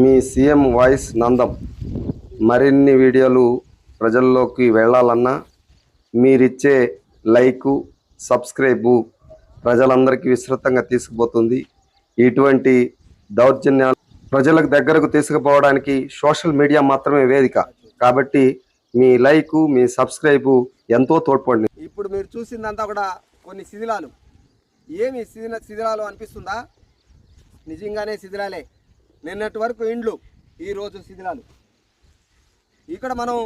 మీ CM voice Nandam. మరిన్ని వీడియోలు ప్రజల్లోకి వెళ్ళాలన్నా మీరిచ్చే లైకు సబ్స్క్రైబు ప్రజలందరికీ విస్తృతంగా తీసుకుపోతుంది. ఇటువంటి దౌర్జన్యాలు ప్రజలకు దగ్గరకు తీసుకుపోవడానికి సోషల్ మీడియా మాత్రమే వేదిక. కాబట్టి మీ లైకు మీ సబ్స్క్రైబు ఎంతో తోడ్పడింది. ఇప్పుడు మీరు చూసిందంతా కూడా కొన్ని శిథిలాలు. ఏమి శిథిల శిథిలాలు అనిపిస్తుందా? నిజంగానే శిథిలాలే. నిన్నటి వరకు ఇండ్లు ఈరోజు శిథిలాలు. ఇక్కడ మనం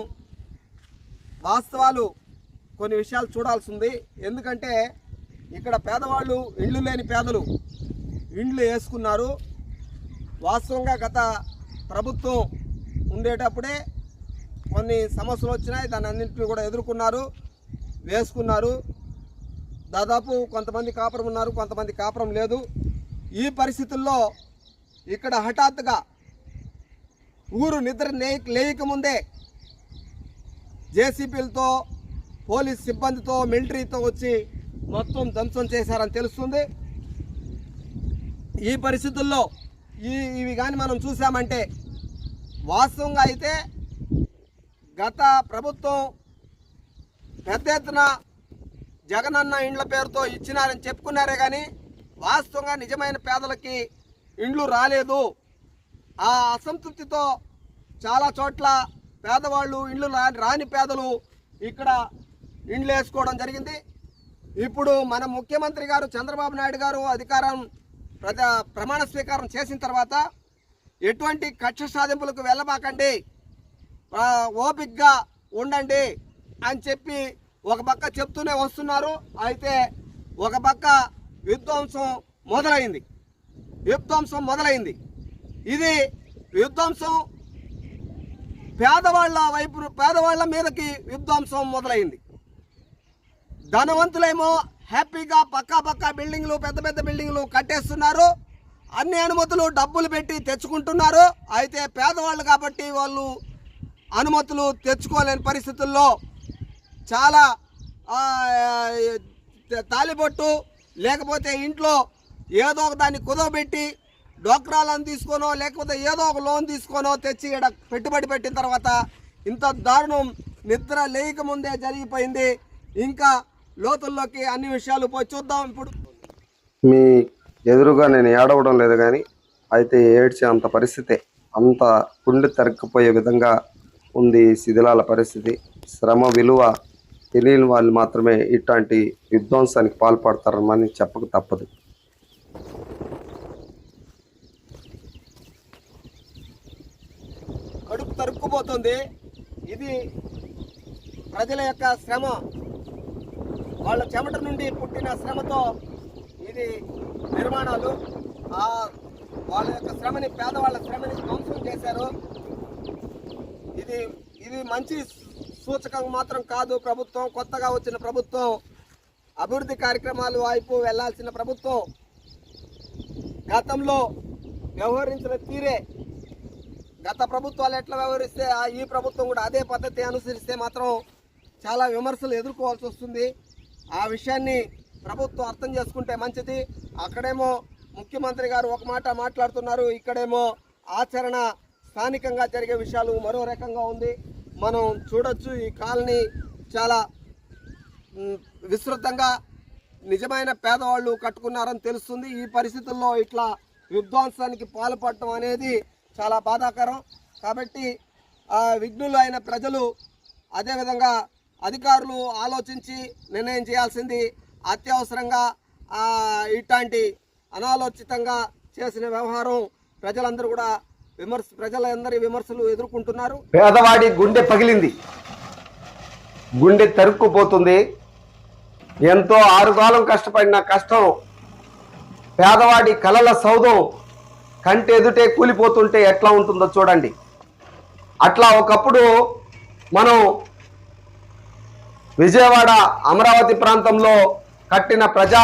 వాస్తవాలు కొన్ని విషయాలు చూడాల్సి ఉంది. ఎందుకంటే ఇక్కడ పేదవాళ్ళు ఇండ్లు లేని పేదలు ఇండ్లు వేసుకున్నారు. వాస్తవంగా గత ప్రభుత్వం ఉండేటప్పుడే కొన్ని సమస్యలు వచ్చినాయి. దాని అన్నింటినీ కూడా ఎదుర్కొన్నారు వేసుకున్నారు. దాదాపు కొంతమంది కాపురం ఉన్నారు కొంతమంది కాపురం లేదు. ఈ పరిస్థితుల్లో ఇక్కడ హఠాత్తుగా ఊరు నిద్ర లేయకముందే జేసీపీలతో పోలీస్ సిబ్బందితో మిలిటరీతో వచ్చి మొత్తం ధ్వంసం చేశారని తెలుస్తుంది. ఈ పరిస్థితుల్లో ఈ ఇవి కానీ మనం చూసామంటే వాస్తవంగా అయితే గత ప్రభుత్వం పెద్ద ఎత్తున జగనన్న ఇండ్ల పేరుతో ఇచ్చినారని చెప్పుకున్నారే కానీ వాస్తవంగా నిజమైన పేదలకి ఇండ్లు రాలేదు. ఆ అసంతృప్తితో చాలా చోట్ల పేదవాళ్ళు ఇండ్లు రాని పేదలు ఇక్కడ ఇండ్లు వేసుకోవడం జరిగింది. ఇప్పుడు మన ముఖ్యమంత్రి గారు చంద్రబాబు నాయుడు గారు అధికారం ప్రజా ప్రమాణ స్వీకారం చేసిన తర్వాత ఎటువంటి కక్ష సాధింపులకు వెళ్ళబాకండి. ఓపిక్గా ఉండండి అని చెప్పి ఒక పక్క చెప్తూనే వస్తున్నారు. అయితే ఒక పక్క విధ్వంసం మొదలైంది. విధ్వంసం మొదలైంది. ఇది విధ్వంసం పేదవాళ్ళ వైపు పేదవాళ్ళ మీదకి విధ్వంసం మొదలైంది. ధనవంతులేమో హ్యాపీగా పక్కా పక్కా బిల్డింగ్లు పెద్ద పెద్ద బిల్డింగ్లు కట్టేస్తున్నారు. అన్ని అనుమతులు డబ్బులు పెట్టి తెచ్చుకుంటున్నారు. అయితే పేదవాళ్ళు కాబట్టి వాళ్ళు అనుమతులు తెచ్చుకోలేని పరిస్థితుల్లో చాలా తాలిబొట్టు లేకపోతే ఇంట్లో ఏదో ఒక దాన్ని కుదవబెట్టి డోక్రాలను తీసుకోనో లేకపోతే ఏదో ఒక లోన్ తీసుకోనో తెచ్చి ఈడ పెట్టుబడి పెట్టిన తర్వాత ఇంత దారుణం నిద్ర లేకముందే జరిగిపోయింది. ఇంకా లోతుల్లోకి అన్ని విషయాలు పోయి చూద్దాం ఇప్పుడు. మీ ఎదురుగా నేను ఏడవడం లేదు కానీ అయితే ఏడ్చే అంత పరిస్థితే అంత గుండె తరక్కుపోయే విధంగా ఉంది శిథిలాల పరిస్థితి. శ్రమ విలువ తెలియని వాళ్ళు మాత్రమే ఇట్లాంటి విధ్వంసానికి పాల్పడతారని చెప్పక తప్పదు. ఉంది. ఇది ప్రజల యొక్క శ్రమ. వాళ్ళ చెమట నుండి పుట్టిన శ్రమతో ఇది నిర్మాణాలు. ఆ వాళ్ళ యొక్క శ్రమని పేదవాళ్ళ శ్రమని ధ్వంసం చేశారు. ఇది ఇది మంచి సూచకం మాత్రం కాదు ప్రభుత్వం. కొత్తగా వచ్చిన ప్రభుత్వం. అభివృద్ధి కార్యక్రమాలు వైపు వెళ్ళాల్సిన ప్రభుత్వం. గతంలో వ్యవహరించిన తీరే గత ప్రభుత్వాలు ఎట్లా వ్యవహరిస్తే ఆ ఈ ప్రభుత్వం కూడా అదే పద్ధతి అనుసరిస్తే మాత్రం చాలా విమర్శలు ఎదుర్కోవాల్సి వస్తుంది. ఆ విషయాన్ని ప్రభుత్వం అర్థం చేసుకుంటే మంచిది. అక్కడేమో ముఖ్యమంత్రి గారు ఒక మాట మాట్లాడుతున్నారు. ఇక్కడేమో ఆచరణ స్థానికంగా జరిగే విషయాలు మరో రకంగా ఉంది. మనం చూడొచ్చు ఈ కాలనీ చాలా విస్తృతంగా నిజమైన పేదవాళ్ళు కట్టుకున్నారని తెలుస్తుంది. ఈ పరిస్థితుల్లో ఇట్లా విధ్వంసానికి పాల్పడటం అనేది చాలా బాధాకరం. కాబట్టి విఘ్నులు అయిన ప్రజలు అదేవిధంగా అధికారులు ఆలోచించి నిర్ణయం చేయాల్సింది అత్యవసరంగా ఇట్లాంటి అనాలోచితంగా చేసిన వ్యవహారం ప్రజలందరూ కూడా విమర్శ ప్రజలందరి విమర్శలు ఎదుర్కొంటున్నారు. పేదవాడి గుండె పగిలింది. గుండె తరుక్కుపోతుంది. ఎంతో ఆరుగాలం కష్టపడిన కష్టం పేదవాడి కలల సౌధం కంటి ఎదుటే కూలిపోతుంటే ఎట్లా ఉంటుందో చూడండి. అట్లా ఒకప్పుడు మనం విజయవాడ అమరావతి ప్రాంతంలో కట్టిన ప్రజా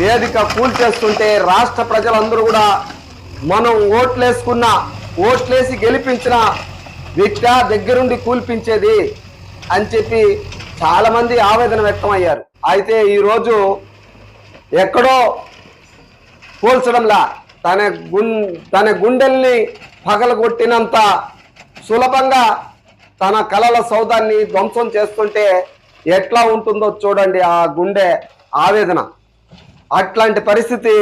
వేదిక కూల్చేస్తుంటే రాష్ట్ర ప్రజలందరూ కూడా మనం ఓట్లేసుకున్న ఓట్లేసి గెలిపించిన వ్యక్తి దగ్గరుండి కూల్పించేది అని చెప్పి చాలామంది ఆవేదన వ్యక్తమయ్యారు. అయితే ఈరోజు ఎక్కడో పోల్చడంలా తన గుం తన గుండెల్ని పగలగొట్టినంత సులభంగా తన కలల సౌదాన్ని ధ్వంసం చేస్తుంటే ఎట్లా ఉంటుందో చూడండి ఆ గుండె ఆవేదన. అట్లాంటి పరిస్థితి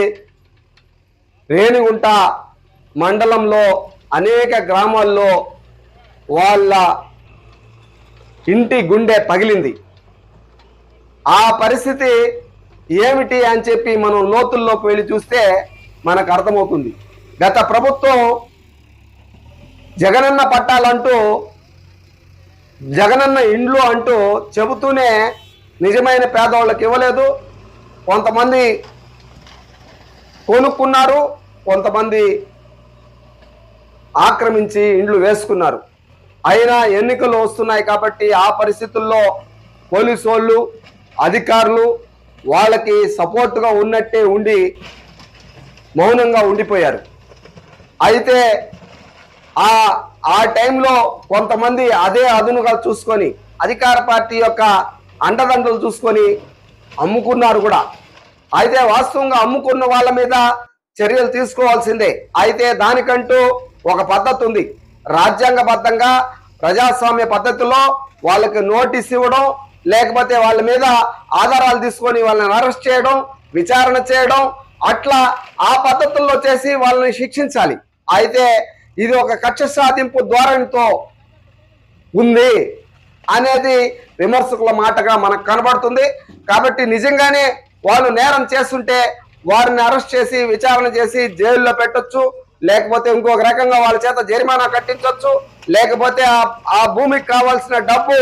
రేణిగుంట మండలంలో అనేక గ్రామాల్లో వాళ్ళ ఇంటి గుండె పగిలింది. ఆ పరిస్థితి ఏమిటి అని చెప్పి మనం లోతుల్లోకి వెళ్ళి చూస్తే మనకు అర్థమవుతుంది. గత ప్రభుత్వం జగనన్న పట్టాలంటూ జగనన్న ఇండ్లు అంటూ చెబుతూనే నిజమైన పేదవాళ్ళకి ఇవ్వలేదు. కొంతమంది కొనుక్కున్నారు కొంతమంది ఆక్రమించి ఇండ్లు వేసుకున్నారు. అయినా ఎన్నికలు వస్తున్నాయి కాబట్టి ఆ పరిస్థితుల్లో పోలీసు వాళ్ళు అధికారులు వాళ్ళకి సపోర్ట్గా ఉన్నట్టే ఉండి మౌనంగా ఉండిపోయారు. అయితే ఆ ఆ టైంలో కొంతమంది అదే అదునుగా చూసుకొని అధికార పార్టీ యొక్క అండదండలు చూసుకొని అమ్ముకున్నారు కూడా. అయితే వాస్తవంగా అమ్ముకున్న వాళ్ళ మీద చర్యలు తీసుకోవాల్సిందే. అయితే దానికంటూ ఒక పద్ధతి ఉంది. రాజ్యాంగబద్ధంగా ప్రజాస్వామ్య పద్ధతిలో వాళ్ళకి నోటీస్ ఇవ్వడం లేకపోతే వాళ్ళ మీద ఆధారాలు తీసుకొని వాళ్ళని అరెస్ట్ చేయడం విచారణ చేయడం అట్లా ఆ పద్ధతుల్లో చేసి వాళ్ళని శిక్షించాలి. అయితే ఇది ఒక కక్ష సాధింపు ధోరణితో ఉంది అనేది విమర్శకుల మాటగా మనకు కనబడుతుంది. కాబట్టి నిజంగానే వాళ్ళు నేరం చేస్తుంటే వారిని అరెస్ట్ చేసి విచారణ చేసి జైల్లో పెట్టొచ్చు. లేకపోతే ఇంకొక రకంగా వాళ్ళ చేత జరిమానా కట్టించవచ్చు లేకపోతే ఆ- ఆ భూమికి కావాల్సిన డబ్బు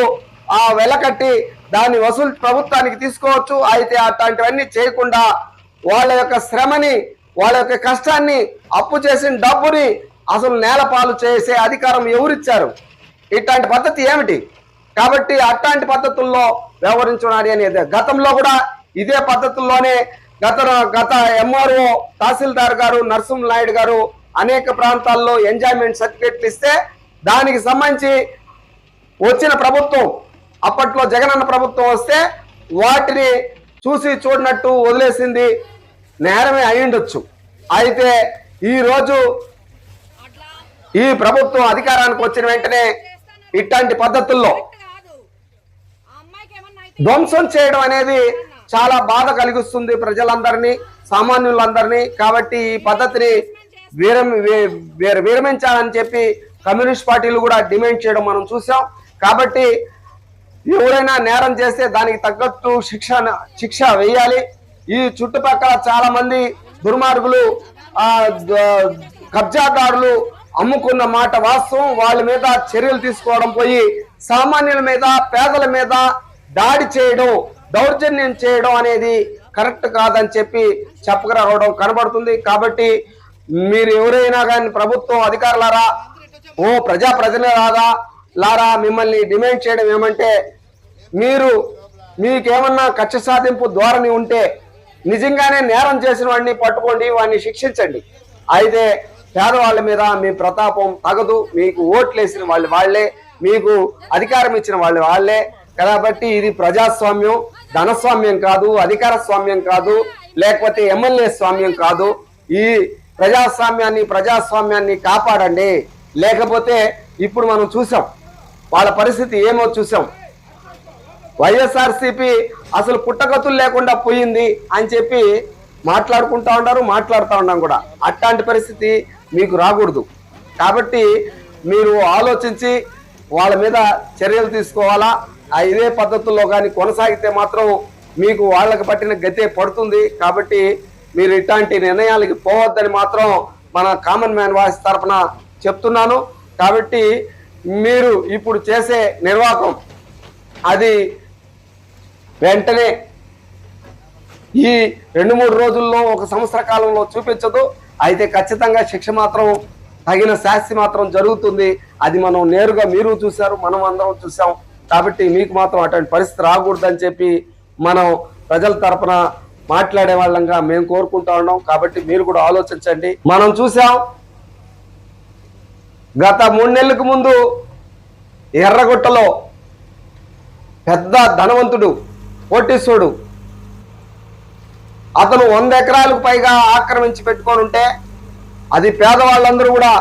ఆ వెలకట్టి దాన్ని వసూలు ప్రభుత్వానికి తీసుకోవచ్చు. అయితే అట్లాంటివన్నీ చేయకుండా వాళ్ళ యొక్క శ్రమని వాళ్ళ యొక్క కష్టాన్ని అప్పు చేసిన డబ్బుని అసలు నేలపాలు చేసే అధికారం ఎవరిచ్చారు? ఇట్లాంటి పద్ధతి ఏమిటి? కాబట్టి అట్లాంటి పద్ధతుల్లో వ్యవహరించున్నాడు అనేది. గతంలో కూడా ఇదే పద్ధతుల్లోనే గత గత ఎంఆర్ఓ తహసీల్దార్ గారు నరసింహ నాయుడు గారు అనేక ప్రాంతాల్లో ఎంజాయ్మెంట్ సర్టిఫికెట్లు ఇస్తే దానికి సంబంధించి వచ్చిన ప్రభుత్వం అప్పట్లో జగనన్న ప్రభుత్వం వస్తే వాటిని చూసి చూడనట్టు వదిలేసింది నేరమే అయ్యుండొచ్చు. అయితే ఈరోజు ఈ ప్రభుత్వం అధికారానికి వచ్చిన వెంటనే ఇట్లాంటి పద్ధతుల్లో ధ్వంసం చేయడం అనేది చాలా బాధ కలిగిస్తుంది ప్రజలందరినీ సామాన్యులందరినీ. కాబట్టి ఈ పద్ధతిని వీరం విరమించాలని చెప్పి కమ్యూనిస్ట్ పార్టీలు కూడా డిమాండ్ చేయడం మనం చూసాం కాబట్టి ఎవరైనా నేరం చేస్తే దానికి తగ్గట్టు శిక్ష శిక్ష వేయాలి. ఈ చుట్టుపక్కల చాలా మంది దుర్మార్గులు ఆ కబ్జాదారులు అమ్ముకున్న మాట వాస్తవం. వాళ్ళ మీద చర్యలు తీసుకోవడం పోయి సామాన్యుల మీద పేదల మీద దాడి చేయడం దౌర్జన్యం చేయడం అనేది కరెక్ట్ కాదని చెప్పి చెప్పగలవడం కనబడుతుంది. కాబట్టి మీరు ఎవరైనా కానీ ప్రభుత్వం అధికారులారా ఓ ప్రజా ప్రతినిధులారా లారా మిమ్మల్ని డిమాండ్ చేయడం ఏమంటే మీరు మీకేమన్నా కక్ష సాధింపు ధోరణి ఉంటే నిజంగానే నేరం చేసిన వాడిని పట్టుకోండి వాడిని శిక్షించండి. అయితే పేదవాళ్ళ మీద మీ ప్రతాపం తగదు మీకు ఓట్లు వేసిన వాళ్ళు వాళ్ళే మీకు అధికారం ఇచ్చిన వాళ్ళు వాళ్ళే. కాబట్టి ఇది ప్రజాస్వామ్యం ధనస్వామ్యం కాదు అధికార స్వామ్యం కాదు లేకపోతే ఎమ్మెల్యే స్వామ్యం కాదు. ఈ ప్రజాస్వామ్యాన్ని ప్రజాస్వామ్యాన్ని కాపాడండి. లేకపోతే ఇప్పుడు మనం చూసాం వాళ్ళ పరిస్థితి ఏమో చూసాం. వైఎస్ఆర్సీపీ అసలు పుట్టగతులు లేకుండా పోయింది అని చెప్పి మాట్లాడుకుంటా ఉన్నారు మాట్లాడుతూ ఉన్నాం కూడా. అట్లాంటి పరిస్థితి మీకు రాకూడదు. కాబట్టి మీరు ఆలోచించి వాళ్ళ మీద చర్యలు తీసుకోవాలా? ఆ ఇదే పద్ధతుల్లో కానీ కొనసాగితే మాత్రం మీకు వాళ్ళకి పట్టిన గతే పడుతుంది. కాబట్టి మీరు ఇట్లాంటి నిర్ణయాలకి పోవద్దని మాత్రం మన కామన్ మ్యాన్ వాయిస్ తరఫున చెప్తున్నాను. కాబట్టి మీరు ఇప్పుడు చేసే నిర్వాహకం అది వెంటనే ఈ రెండు మూడు రోజుల్లో ఒక సంవత్సర కాలంలో చూపించదు. అయితే ఖచ్చితంగా శిక్ష మాత్రం తగిన శాస్తి మాత్రం జరుగుతుంది. అది మనం నేరుగా మీరు చూశారు మనం అందరం చూసాం కాబట్టి మీకు మాత్రం అటువంటి పరిస్థితి రాకూడదని చెప్పి మనం ప్రజల తరపున మాట్లాడే వాళ్ళంగా మేము కోరుకుంటా ఉన్నాం. కాబట్టి మీరు కూడా ఆలోచించండి. మనం చూసాం గత మూడు నెలలకు ముందు ఎర్రగుట్టలో పెద్ద ధనవంతుడు కోటీశ్వరుడు. అతను వంద ఎకరాలకు పైగా ఆక్రమించి పెట్టుకొని ఉంటే అది పేదవాళ్ళందరూ కూడా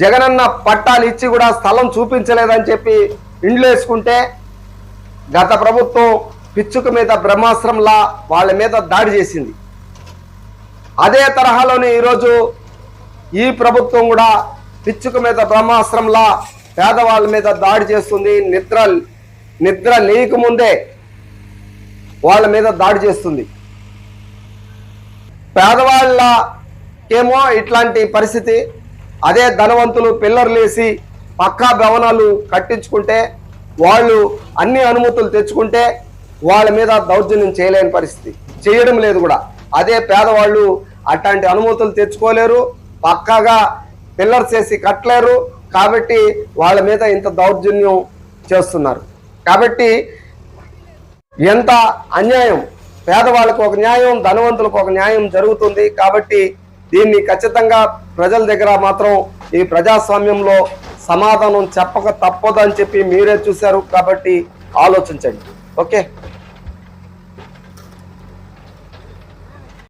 జగనన్న పట్టాలు ఇచ్చి కూడా స్థలం చూపించలేదని చెప్పి ఇండ్లు వేసుకుంటే గత ప్రభుత్వం పిచ్చుక మీద బ్రహ్మాస్త్రంలా వాళ్ళ మీద దాడి చేసింది. అదే తరహాలోనే ఈరోజు ఈ ప్రభుత్వం కూడా పిచ్చుక మీద బ్రహ్మాస్త్రంలా పేదవాళ్ళ మీద దాడి చేస్తుంది. నిద్ర నిద్ర లేకముందే వాళ్ళ మీద దాడి చేస్తుంది. పేదవాళ్ళకేమో ఇట్లాంటి పరిస్థితి. అదే ధనవంతులు పిల్లర్లు వేసి పక్కా భవనాలు కట్టించుకుంటే వాళ్ళు అన్ని అనుమతులు తెచ్చుకుంటే వాళ్ళ మీద దౌర్జన్యం చేయలేని పరిస్థితి. చేయడం లేదు కూడా. అదే పేదవాళ్ళు అట్లాంటి అనుమతులు తెచ్చుకోలేరు పక్కాగా పిల్లర్స్ చేసి కట్టలేరు కాబట్టి వాళ్ళ మీద ఇంత దౌర్జన్యం చేస్తున్నారు. కాబట్టి ఎంత అన్యాయం? పేదవాళ్ళకు ఒక న్యాయం ధనవంతులకు ఒక న్యాయం జరుగుతుంది కాబట్టి దీన్ని ఖచ్చితంగా ప్రజల దగ్గర మాత్రం ఈ ప్రజాస్వామ్యంలో సమాధానం చెప్పక తప్పదని చెప్పి మీరే చూశారు కాబట్టి ఆలోచించండి. ఓకే?